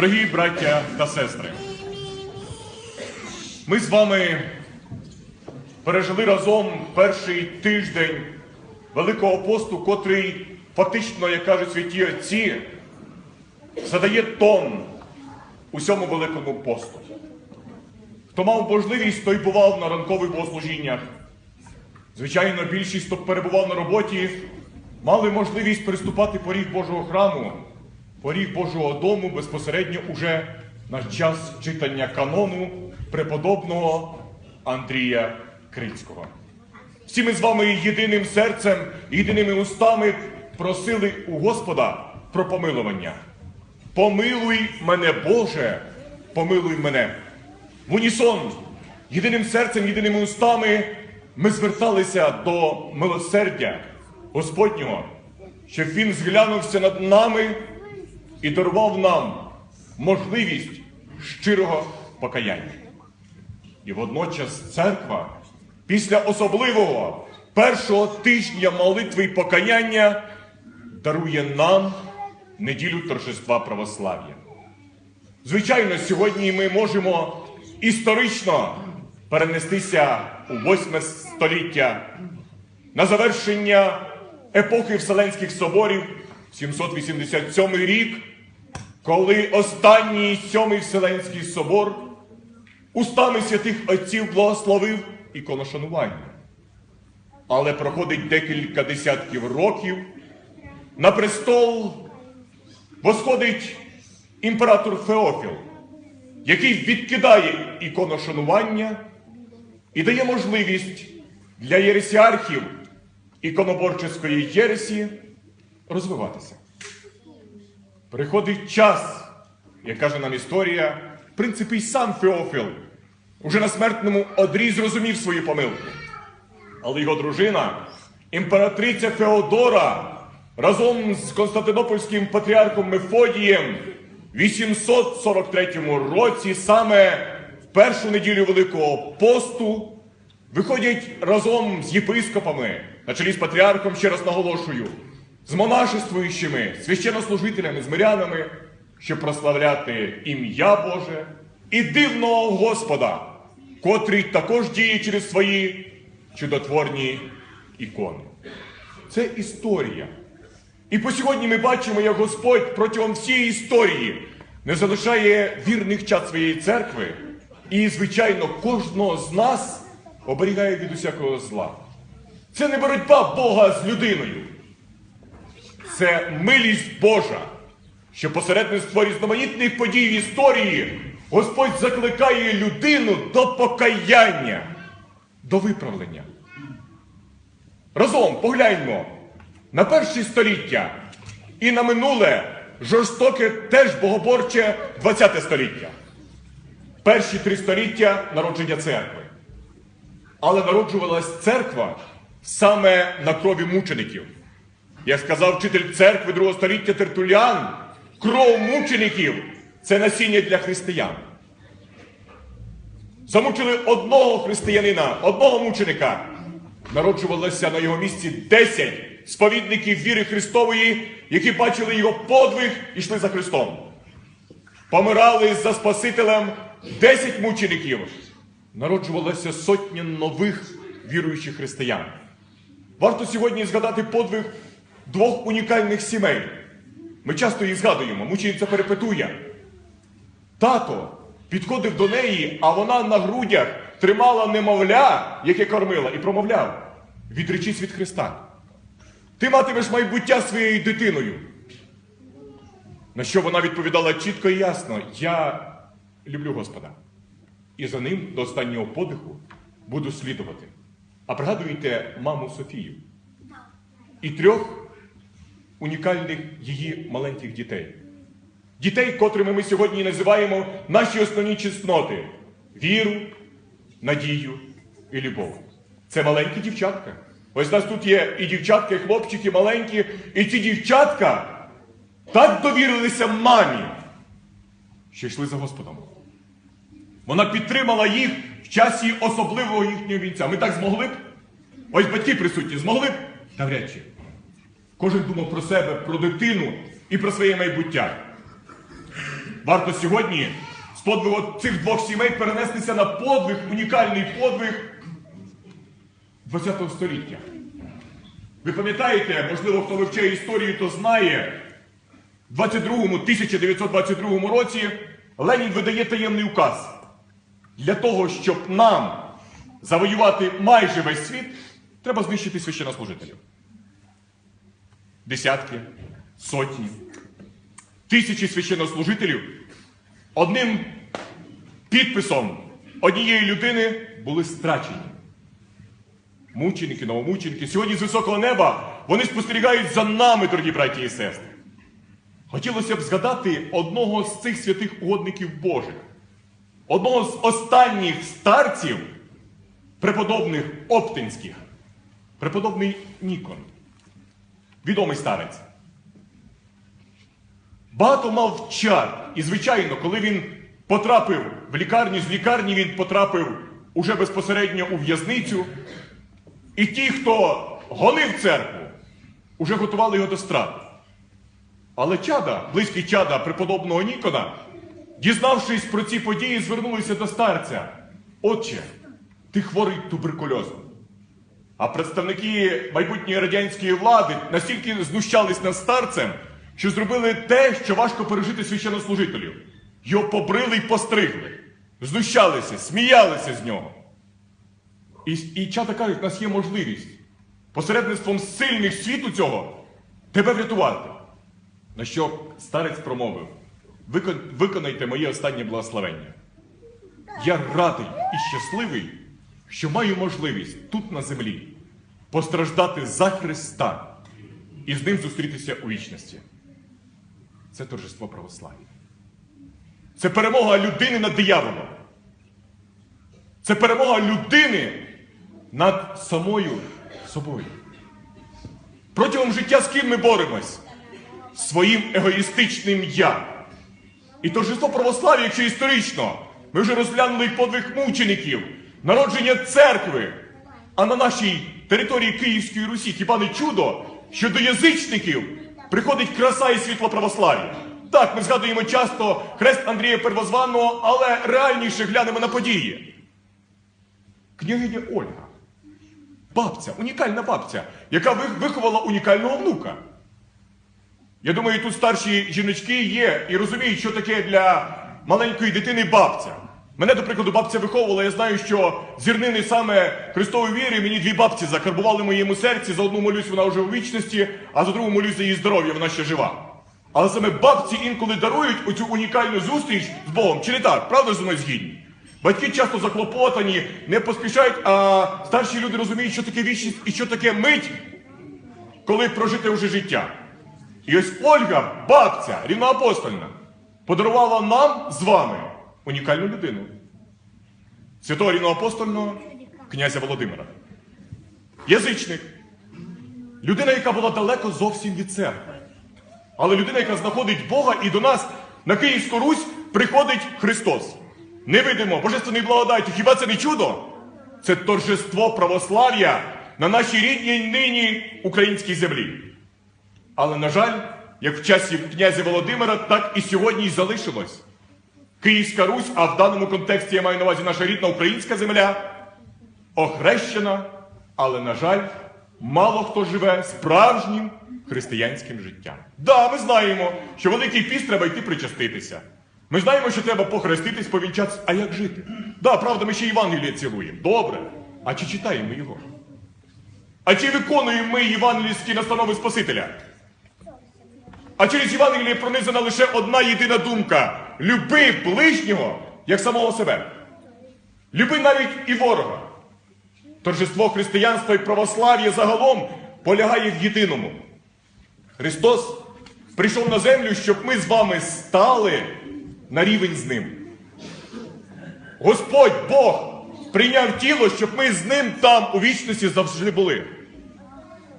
Дорогі браття та сестри, ми з вами пережили разом перший тиждень Великого посту, котрий фактично, як кажуть святі отці, задає тон усьому великому посту. Хто мав можливість, той бував на ранкових богослужіннях. Звичайно, більшість, хто перебував на роботі, мали можливість приступати поріг Божого храму, поріг Божого дому безпосередньо уже на час читання канону преподобного Андрія Крицького. Всі ми з вами єдиним серцем, єдиними устами просили у Господа про помилування. Помилуй мене, Боже, помилуй мене. В унісон, єдиним серцем, єдиними устами ми зверталися до милосердя Господнього, щоб Він зглянувся над нами і дарував нам можливість щирого покаяння. І водночас церква після особливого першого тижня молитви й покаяння дарує нам неділю торжества православ'я. Звичайно, сьогодні ми можемо історично перенестися у восьме століття на завершення епохи Вселенських соборів 787 рік, коли останній сьомий Вселенський собор устами святих отців благословив іконошанування. Але проходить декілька десятків років, на престол восходить імператор Феофіл, який відкидає іконошанування і дає можливість для єресіархів іконоборчеської єресі розвиватися. Приходить час, як каже нам історія, в принципі, й сам Феофіл уже на смертному одрі зрозумів свої помилки. Але його дружина, імператриця Феодора, разом з Константинопольським патріархом Мефодієм в 843 році, саме в першу неділю Великого посту, виходять разом з єпископами, на чолі з патріархом, ще раз наголошую, з монашествуючими, священнослужителями, з мирянами, щоб прославляти ім'я Боже і дивного Господа, котрий також діє через свої чудотворні ікони. Це історія. І по сьогодні ми бачимо, як Господь протягом всієї історії не залишає вірних чад своєї церкви і, звичайно, кожного з нас оберігає від усякого зла. Це не боротьба Бога з людиною. Це милість Божа, що посередництво різноманітних подій в історії Господь закликає людину до покаяння, до виправлення. Разом погляньмо на перші століття і на минуле жорстоке теж богоборче 20 століття. Перші три століття народження церкви. Але народжувалась церква саме на крові мучеників. Як сказав вчитель церкви другого століття Тертуліан, кров мучеників це насіння для християн. Замучили одного християнина, одного мученика. Народжувалося на його місці 10 сповідників віри Христової, які бачили його подвиг і йшли за Христом. Помирали за Спасителем 10 мучеників. Народжувалося сотня нових віруючих християн. Варто сьогодні згадати подвиг двох унікальних сімей. Ми часто їх згадуємо, мучениця перепитує. Тато підходив до неї, а вона на грудях тримала немовля, яке кормила, і промовляв: відречись від Христа. Ти матимеш майбуття своєю дитиною. На що вона відповідала чітко і ясно: Я люблю Господа. І за ним до останнього подиху буду слідувати. А пригадуєте маму Софію і трьох унікальних її маленьких дітей. Дітей, котрими ми сьогодні називаємо наші основні чесноти віру, надію і любов. Це маленькі дівчатка. Ось у нас тут є і дівчатка, і хлопчики маленькі, і ці дівчатка так довірилися мамі, що йшли за Господом. Вона підтримала їх в часі особливого їхнього вінця. Ми так змогли б? Ось батьки присутні змогли б? Навряд чи. Кожен думав про себе, про дитину і про своє майбуття. варто сьогодні з подвигу цих двох сімей перенестися на подвиг, унікальний подвиг ХХ століття. Ви пам'ятаєте, можливо, хто вивчає історію, то знає, в 22-му, 1922 році Ленін видає таємний указ. Для того, щоб нам завоювати майже весь світ, треба знищити священнослужителів. Десятки, сотні, тисячі священнослужителів одним підписом однієї людини були страчені. Мученики, новомученики. Сьогодні з високого неба вони спостерігають за нами, дорогі браті і сестри. Хотілося б згадати одного з цих святих угодників Божих, одного з останніх старців, преподобних Оптинських, преподобний Нікон, відомий старець. Багато мав чар, і, звичайно, коли він потрапив в лікарню, з лікарні він потрапив уже безпосередньо у в'язницю. І ті, хто гонив церкву, уже готували його до страти. Але чада, близький чада преподобного Нікона, дізнавшись про ці події, звернулися до старця. Отче, ти хворий туберкульозом. А представники майбутньої радянської влади настільки знущались над старцем, що зробили те, що важко пережити священнослужителю. Його побрили й постригли, знущалися, сміялися з нього. І, і чата кажуть, у нас є можливість посередництвом сильних світу цього тебе врятувати. На що старець промовив: «Викон- виконайте моє останнє благословення. Я радий і щасливий, що маю можливість тут на землі постраждати за Христа і з ним зустрітися у вічності. Це торжество православ'я. Це перемога людини над дияволом. Це перемога людини над самою собою. Протягом життя з ким ми боремось? Своїм егоїстичним я. І торжество православ'я, якщо історично, ми вже розглянули подвиг мучеників, народження церкви. А на нашій території Київської Русі хіба не чудо, що до язичників приходить краса і світло православ'я. Так, ми згадуємо часто хрест Андрія Первозваного, але реальніше глянемо на події. Княгиня Ольга, бабця, унікальна бабця, яка виховала унікального внука. Я думаю, тут старші жіночки є і розуміють, що таке для маленької дитини бабця. Мене, до прикладу, бабця виховувала, я знаю, що зірнини саме Христової віри мені дві бабці закарбували моєму серці. За одну молюсь, вона вже у вічності, а за другу молюсь за її здоров'я, вона ще жива. Але саме бабці інколи дарують оцю унікальну зустріч з Богом. Чи не так? Правда зі мною згідні? Батьки часто заклопотані, не поспішають, а старші люди розуміють, що таке вічність і що таке мить, коли прожити вже життя. І ось Ольга, бабця, рівноапостольна, подарувала нам з вами унікальну людину. Святого рівноапостольного князя Володимира. Язичник. Людина, яка була далеко зовсім від церкви. Але людина, яка знаходить Бога, і до нас на Київську Русь приходить Христос. Невидимо, божественної благодаті. Хіба це не чудо? Це торжество православ'я на нашій рідній нині українській землі. Але, на жаль, як в часі князя Володимира, так і сьогодні й залишилось. Київська Русь, а в даному контексті я маю на увазі наша рідна українська земля, охрещена, але, на жаль, мало хто живе справжнім християнським життям. Да, ми знаємо, що Великий піст треба йти причаститися. Ми знаємо, що треба похреститись, повінчатися. А як жити? Да, правда, ми ще Євангеліє цілуємо. Добре. А чи читаємо його? А чи виконуємо ми євангельські настанови Спасителя? А через Євангеліє пронизана лише одна єдина думка: люби ближнього, як самого себе. Люби навіть і ворога. Торжество християнства і православ'я загалом полягає в єдиному. Христос прийшов на землю, щоб ми з вами стали на рівень з ним. Господь Бог прийняв тіло, щоб ми з ним там у вічності завжди були.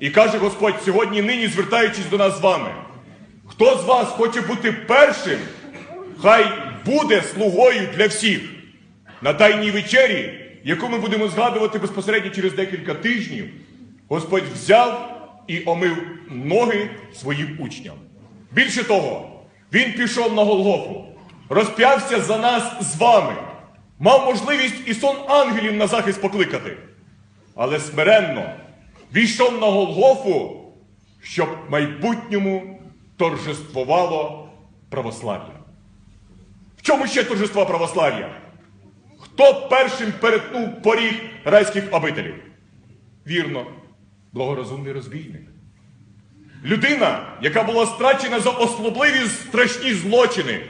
І каже Господь сьогодні, нині звертаючись до нас з вами, хто з вас хоче бути першим, хай буде слугою для всіх на тайній вечері, яку ми будемо згадувати безпосередньо через декілька тижнів, Господь взяв і омив ноги своїм учням. Більше того, Він пішов на Голгофу, розп'явся за нас з вами, мав можливість і сон ангелів на захист покликати, але смиренно війшов на Голгофу, щоб майбутньому торжествувало православ'я. Чому ще торжество православ'я? Хто першим перетнув поріг райських обителів? Вірно, благорозумний розбійник. Людина, яка була страчена за особливі страшні злочини,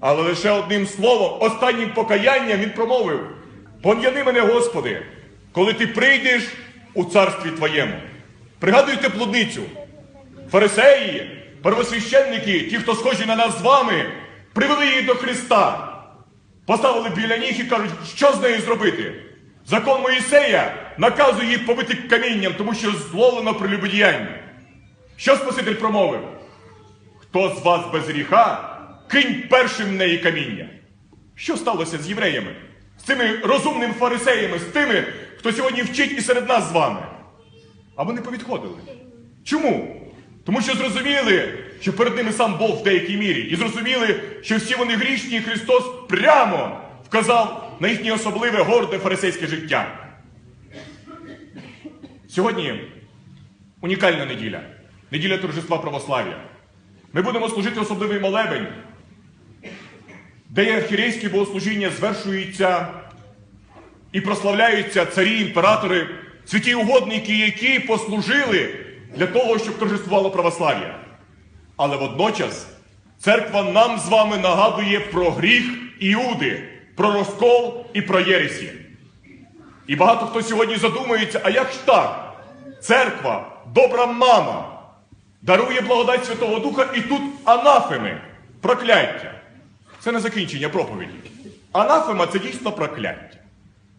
але лише одним словом, останнім покаянням він промовив: Пом'яни мене, Господи, коли ти прийдеш у царстві Твоєму. Пригадуйте блудницю. Фарисеї, первосвященники, ті, хто схожі на нас з вами, привели її до Христа. Поставили біля ніг і кажуть, що з нею зробити. Закон Моїсея наказує її побити камінням, тому що зловлено прелюбодіяння. Що Спаситель промовив? Хто з вас без гріха, кинь першим в неї каміння. Що сталося з євреями? З цими розумними фарисеями, з тими, хто сьогодні вчить і серед нас з вами? А вони повідходили. Чому? Тому що зрозуміли, що перед ними сам Бог в деякій мірі, і зрозуміли, що всі вони грішні, і Христос прямо вказав на їхнє особливе горде фарисейське життя. Сьогодні унікальна неділя, неділя торжества православ'я. Ми будемо служити особливий молебень, де є архірейські богослужіння звершуються і прославляються царі, імператори, святі угодники, які послужили для того, щоб торжествувало православ'я. Але водночас церква нам з вами нагадує про гріх Іуди, про розкол і про єресі. І багато хто сьогодні задумується, а як ж так? Церква, добра мама, дарує благодать Святого Духа і тут анафеми, прокляття. Це не закінчення проповіді. Анафема це дійсно прокляття.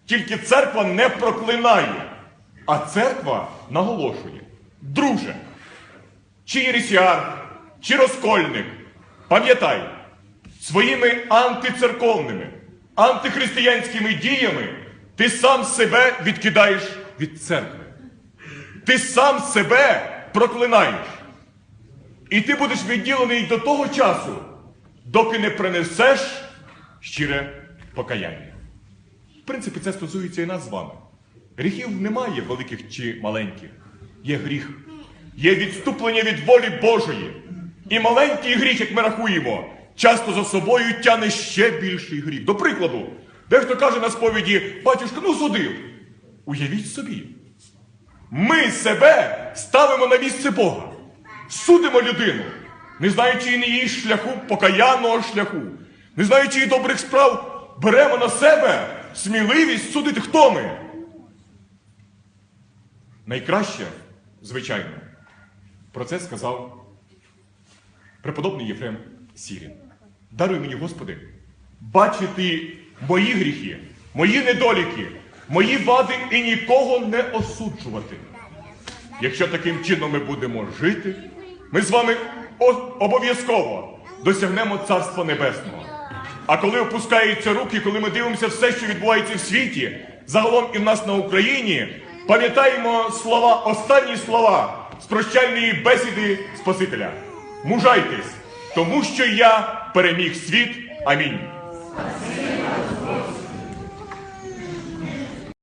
Тільки церква не проклинає, а церква наголошує. Друже, чи єресіар, чи розкольник, пам'ятай, своїми антицерковними, антихристиянськими діями ти сам себе відкидаєш від церкви. Ти сам себе проклинаєш. І ти будеш відділений до того часу, доки не принесеш щире покаяння. В принципі, це стосується і нас з вами. Гріхів немає великих чи маленьких. Є гріх. Є відступлення від волі Божої. І маленький гріх, як ми рахуємо, часто за собою тяне ще більший гріх. До прикладу, дехто каже на сповіді, батюшка, ну судив. Уявіть собі. Ми себе ставимо на місце Бога. Судимо людину, не знаючи і її шляху, покаянного шляху, не знаючи її добрих справ, беремо на себе сміливість судити, хто ми. Найкраще, звичайно, про це сказав преподобний Єфрем Сірін. Даруй мені, Господи, бачити мої гріхи, мої недоліки, мої вади і нікого не осуджувати. Якщо таким чином ми будемо жити, ми з вами обов'язково досягнемо Царства Небесного. А коли опускаються руки, коли ми дивимося все, що відбувається в світі, загалом і в нас на Україні, пам'ятаємо слова, останні слова з прощальної бесіди Спасителя. Мужайтесь, тому що я переміг світ. Амінь.